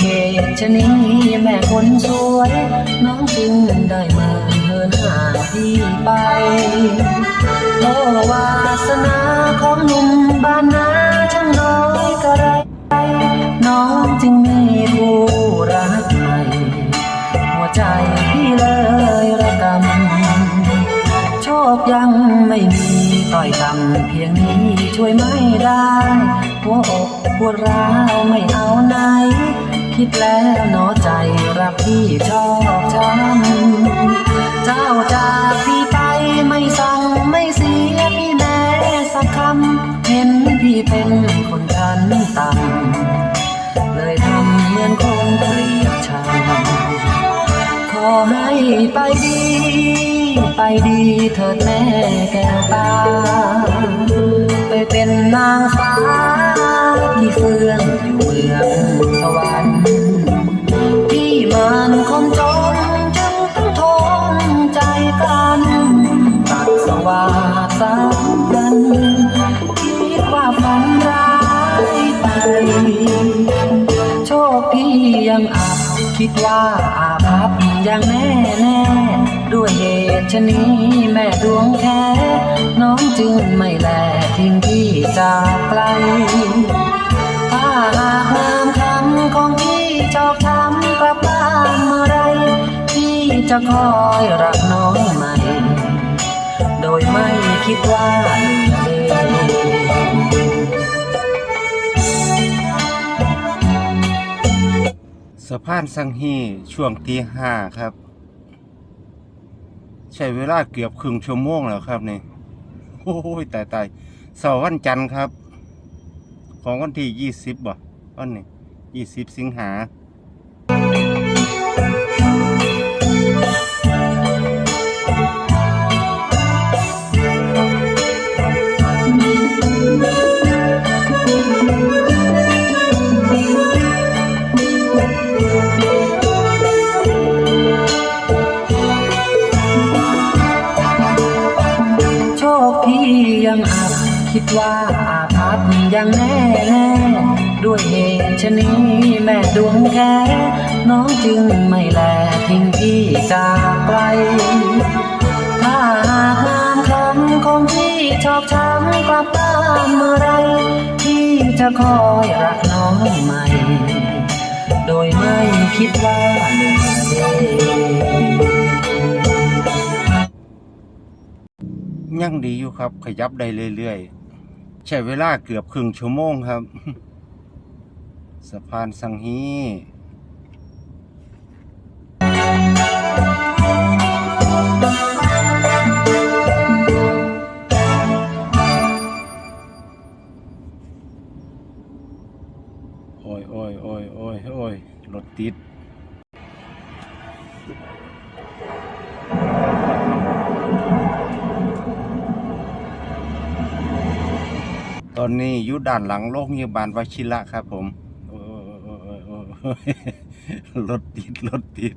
เหตุชะนี้แม่คนสวย น้องจึงได้มาเหินหาพี่ไปโอวาสนาของหนุ่มบ้านนาช่างน้อยกระไร น้องจึงมีคู่รักใหม่หัวใจพี่เลยระกำโชคยังไม่มีต่อยต่ำเพียงนี้ช่วยไม่ได้ หัวอกปวดร้าวไม่เอาไหน คิดแล้วหนอใจรักพี่ชอบช้ำเจ้าจากพี่ไปไม่สั่งไม่เสียพี่แม้สักคำเห็นพี่เป็นคนชั้นต่ำเลยทำเหมือนคนเกลียดชังขอให้ไปดี ไปดีเถิดแม่แก้วตาสสามกัน คิดว่าฝันร้ายไปโชคพี่ยังอาจคิดว่าอาภัพอย่างแน่แน่ด้วยเหตุชะนี้แม่ดวงแค่น้องจึงไม่แลทิ้งพี่จากไกลถ้าหากงามคำของพี่ชอบช้ำกลับบ้านเมื่อไร พี่จะคอยรักน้องใหม่ ยไม่คิดว่าสะพานสังฮีช่วงตีห้าครับ ใช้เวลาเกือบครึ่งชั่วโมงแล้วครับนี่โอ้ยตายตายเสาร์วันจันทร์ครับ ของวันที่ยี่สิบบ่วันนี้ยี่สิบสิงหา ยังอาจคิดว่าอาภัพยังแน่แน่ด้วยเหตุชะนี้แม่ดวงแค่น้องจึงไม่แลทิ้งพี่จากไกลถ้าหากงามคำของพี่ชอบช้ำกลับบ้านเมื่อไรพี่จะคอยรักน้องใหม่ โดยไม่คิดว่าลืมเดยั งดีอยู่ครับ ขยับได้เรื่อยๆ ใช้เวลาเกือบครึ่งชั่วโมงครับ สะพานสังฮีโอ้ยโอ้ยโอ้ยโอ้ยโอ้ยรถติด อนนี้อยู่ด้านหลังโรงพยาบาลวชิระครับผมรถติดรถติด